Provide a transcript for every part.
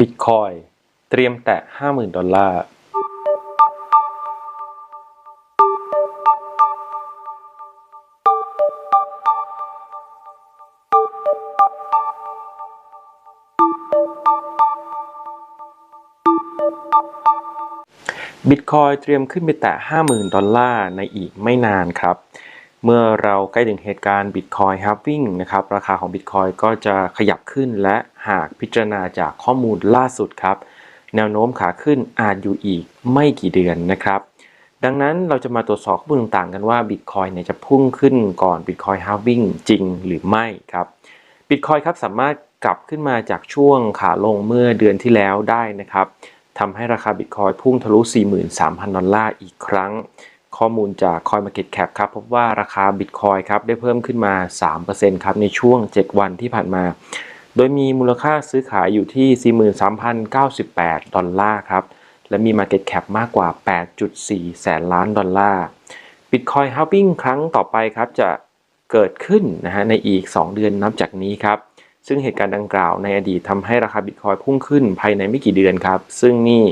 บิตคอยเตรียมแตะ 50,000 ดอลลาร์ บิตคอยเตรียมขึ้นไปแตะ 50,000 ดอลลาร์ในอีกไม่นานครับ เมื่อเราใกล้ถึงเหตุการณ์ Bitcoin halving นะครับราคาของ Bitcoin ก็จะขยับขึ้นและหากพิจารณาจากข้อมูลล่าสุดครับ แนวโน้มขาขึ้นอาจอยู่อีกไม่กี่เดือนนะครับ ดังนั้นเราจะมาตรวจสอบข้อมูลต่างๆ กันว่า Bitcoin เนี่ยจะพุ่งขึ้นก่อน Bitcoin halving จริงหรือไม่ครับ Bitcoin ครับสามารถกลับขึ้นมาจากช่วงขาลงเมื่อเดือนที่แล้วได้นะครับทำให้ราคา Bitcoin พุ่งทะลุ 43,000 ดอลลาร์อีกครั้ง ข้อมูลจาก CoinMarketCap ครับพบว่าราคา Bitcoin ครับได้เพิ่มขึ้นมา 3%ครับในช่วง 7 วันที่ผ่านมา โดยมีมูลค่าซื้อขายอยู่ที่ 43,098 ดอลลาร์ครับ และมี Market Cap มากกว่า 8.4 แสนล้านดอลลาร์ Bitcoin halving ครั้งต่อไปครับจะเกิดขึ้นนะฮะในอีก 2 เดือนนับจากนี้ครับซึ่งเหตุการณ์ดังกล่าวในอดีตทำให้ราคาบิตคอยพุ่งขึ้นภายในไม่กี่เดือนครับ ซึ่งนี่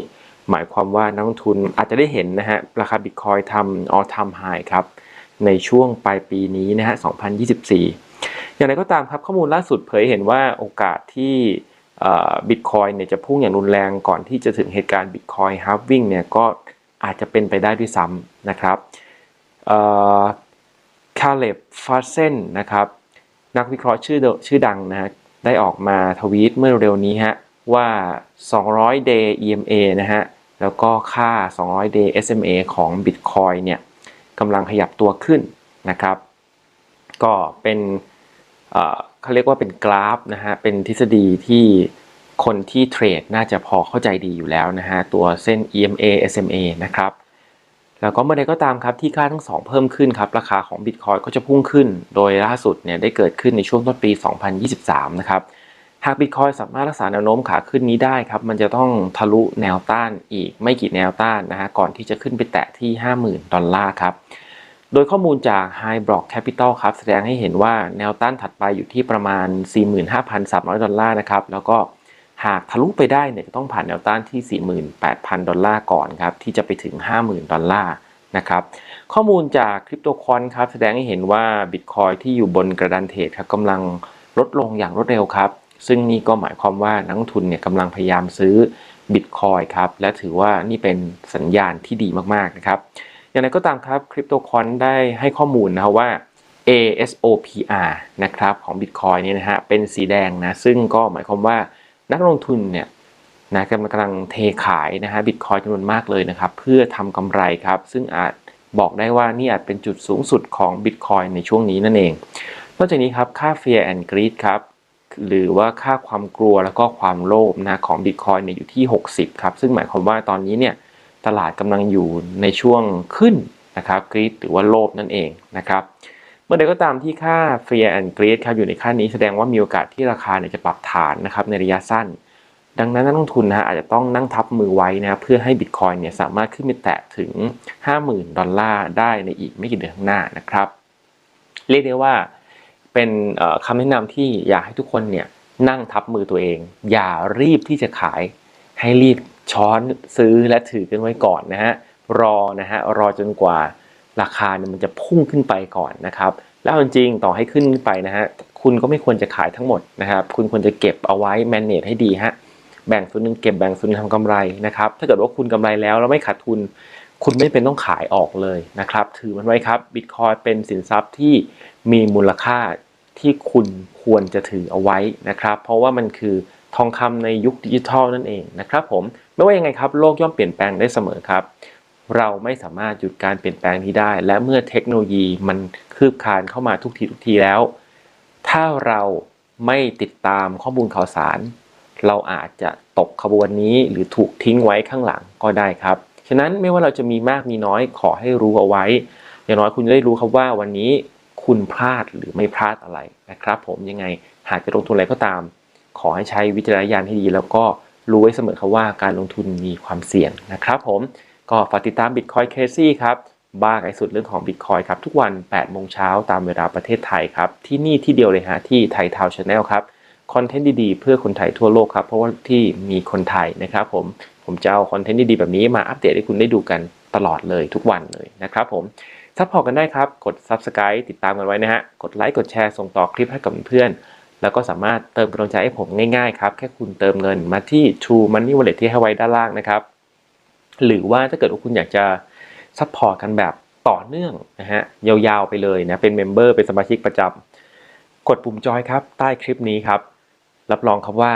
หมายความว่านักลงทุนอาจจะได้เห็นนะฮะราคาบิตคอยทำ all time high ครับในช่วงปลายปีนี้นะฮะ 2024 อย่างไรก็ตามครับข้อมูลล่าสุดเผยเห็นว่าโอกาสที่บิตคอยเนี่ยจะพุ่งอย่างรุนแรงก่อนที่จะถึงเหตุการณ์บิตคอยฮาร์วิ่งเนี่ยก็อาจจะเป็นไปได้ด้วยซ้ำนะครับคาเลบฟาเซนนะครับนักวิเคราะห์ชื่อชื่อดังนะฮะได้ออกมาทวีตเมื่อเร็วนี้ฮะว่า 200 day EMA นะฮะ แล้วก็ค่า 200 day SMA ของ Bitcoin เนี่ยกำลังขยับตัวขึ้นนะครับ ก็เป็นเขาเรียกว่าเป็นกราฟนะฮะ เป็นทฤษฎีที่คนที่เทรดน่าจะพอเข้าใจดีอยู่แล้วนะฮะ ตัวเส้น EMA SMA นะครับ แล้วก็เมื่อใดก็ตามครับที่ค่าทั้งสองเพิ่มขึ้นครับ ราคาของ Bitcoin ก็จะพุ่งขึ้น โดยล่าสุดเนี่ยได้เกิดขึ้นในช่วงต้นปี 2023 นะครับ หาก Bitcoin สามารถรักษาแนวโน้มขาขึ้นนี้ได้ครับ มันจะต้องทะลุแนวต้านอีกไม่กี่แนวต้านนะฮะก่อนที่จะขึ้นไปแตะที่ 50,000 ดอลลาร์ครับ โดยข้อมูลจาก High Block Capital ครับ แสดงให้เห็นว่าแนวต้านถัดไปอยู่ที่ประมาณ 45,300 ดอลลาร์นะครับ แล้วก็หากทะลุไปได้เนี่ยจะต้องผ่านแนวต้านที่ 48,000 ดอลลาร์ก่อนครับ ที่จะไปถึง 50,000 ดอลลาร์นะครับข้อมูลจากคริปโตคอนครับแสดงให้เห็นว่า Bitcoin ที่อยู่บนกระดานเทรดครับกำลังลดลงอย่างรวดเร็วครับ ซึ่งนี่ก็หมายความว่านักทุนเนี่ยกำลังพยายามซื้อ Bitcoin ครับและถือว่านี่เป็นสัญญาณที่ดีมากๆนะครับอย่างไรก็ตามครับคริปโตคอนได้ให้ข้อมูลนะครับว่า ASOPR นะครับของ Bitcoin เนี่ยนะฮะเป็นสีแดงนะซึ่งก็หมายความว่านักลงทุนเนี่ยนะกำลังเทขายนะฮะบิตคอยจำนวนมากเลยนะครับเพื่อทำกำไรครับซึ่งอาจบอกได้ว่านี่อาจเป็นจุดสูงสุดของบิตคอยในช่วงนี้นั่นเอง นอกจากนี้ครับค่า Fear and Greed ครับ หรือว่าค่าความกลัวแล้วก็ความโลภนะของบิตคอยเนี่ยอยู่ที่ 60 ครับ ซึ่งหมายความว่าตอนนี้เนี่ยตลาดกำลังอยู่ในช่วงขึ้นนะครับกรีดหรือว่าโลภนั่นเองนะครับเมื่อใดก็ตามที่ค่า Fear and Greed ครับอยู่ในค่านี้แสดงว่ามีโอกาสที่ราคาเนี่ยจะปรับฐานนะครับในระยะสั้น ดังนั้นนักลงทุนนะฮะอาจจะต้องนั่งทับมือไว้นะเพื่อให้บิตคอยเนี่ยสามารถขึ้นไปแตะถึง 50,000 ดอลลาร์ได้ในอีกไม่กี่เดือนข้างหน้านะครับ เรียกได้ว่า เป็นคำแนะนำที่อยากให้ทุกคนเนี่ยนั่งทับมือตัวเอง อย่ารีบที่จะขายให้รีบช้อนซื้อและถือกันไว้ก่อนนะฮะรอนะฮะรอจนกว่าราคาเนี่ยมันจะพุ่งขึ้นไปก่อนนะครับแล้วจริงๆต่อให้ขึ้นไปนะฮะคุณก็ไม่ควรจะขายทั้งหมดนะครับคุณควรจะเก็บเอาไว้ manage ให้ดีฮะแบ่งส่วนหนึ่งเก็บแบ่งส่วนนึงทำกำไรนะครับถ้าเกิดว่าคุณกำไรแล้วแล้วไม่ขาดทุน คุณไม่เป็นต้องขายออกเลยนะครับ ถือมันไว้ครับบิตคอยเป็นสินทรัพย์ที่มีมูลค่าที่คุณควรจะถือเอาไว้นะครับ เพราะว่ามันคือทองคำในยุคดิจิทัลนั่นเองนะครับผมไม่ว่ายังไงครับโลกย่อมเปลี่ยนแปลงได้เสมอครับ เราไม่สามารถหยุดการเปลี่ยนแปลงนี้ได้ และเมื่อเทคโนโลยีมันคืบคลานเข้ามาทุกทีทุกทีแล้ว ถ้าเราไม่ติดตามข้อมูลข่าวสาร เราอาจจะตกขบวนนี้หรือถูกทิ้งไว้ข้างหลังก็ได้ครับ ฉะนั้นไม่ว่าเราจะมีมากมีน้อยขอให้รู้เอาไว้ อย่างน้อยคุณจะได้รู้ครับว่าวันนี้คุณพลาดหรือไม่พลาดอะไรนะครับ ผมยังไงหากจะลงทุนอะไรก็ตาม ขอให้ใช้วิจารณญาณให้ดี แล้วก็รู้ไว้เสมอครับว่าการลงทุนมีความเสี่ยงนะครับ ผมก็ฝากติดตาม Bitcoin Crazy ครับบ้าไอสุดเรื่องของ Bitcoin ครับ ทุกวัน 8 โมงเช้าตามเวลาประเทศไทยครับ ที่นี่ที่เดียวเลยฮะ ที่ไทยทาวชาแนลครับ คอนเทนต์ดีๆ เพื่อคนไทยทั่วโลกครับ เพราะว่าที่มีคนไทยนะครับผม ผมจะเอาคอนเทนต์ดีๆแบบนี้มาอัปเดตให้คุณได้ดูกันตลอดเลยทุกวันเลยนะครับผมซัพพอร์ตกันได้ครับ กด Subscribe ติดตามกันไว้นะฮะ กดไลค์กดแชร์ส่งต่อคลิปให้กับเพื่อนแล้วก็สามารถเติมกำลังใจให้ผมง่ายๆครับ แค่คุณเติมเงินมาที่ True Money Wallet ที่ให้ไว้ด้านล่างนะครับ หรือว่าถ้าเกิดว่าคุณอยากจะซัพพอร์ตกันแบบต่อเนื่องนะฮะยาวๆไปเลยนะ เป็นเมมเบอร์เป็นสมาชิกประจำกดปุ่มจอยครับ ใต้คลิปนี้ครับ รับรองครับว่า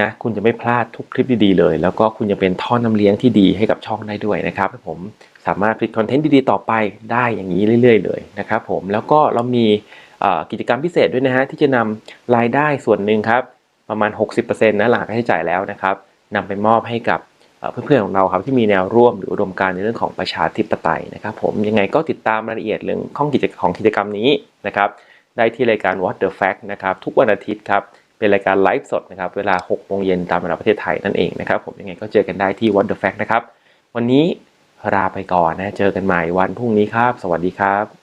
นะคุณจะไม่พลาดทุกคลิปดีๆเลย แล้วก็คุณจะเป็นท่อน้ำเลี้ยงที่ดีให้กับช่องได้ด้วยนะครับผมสามารถผลิตคอนเทนต์ดีๆต่อไปได้อย่างนี้เรื่อย ๆ เลยนะครับผมแล้วก็เรามีกิจกรรมพิเศษด้วยนะฮะที่จะนำรายได้ส่วนหนึ่งครับประมาณ 60%นะหลังค่าใช้จ่ายแล้วนะครับนำไปมอบให้กับเพื่อนๆของเราครับที่มีแนวร่วมหรืออุดมการในเรื่องของประชาธิปไตยนะครับผมยังไงก็ติดตามรายละเอียดเรื่องของกิจของกิจกรรมนี้นะครับได้ที่รายการ What the Fact นะครับทุกวันอาทิตย์ครับ เป็นรายการไลฟ์สดนะครับเวลา6โมงเย็นตามเวลาประเทศไทยนั่นเองนะครับผมยังไงก็เจอกันได้ที่ What the Fact นะครับ วันนี้ลาไปก่อนนะ เจอกันใหม่วันพรุ่งนี้ครับ สวัสดีครับ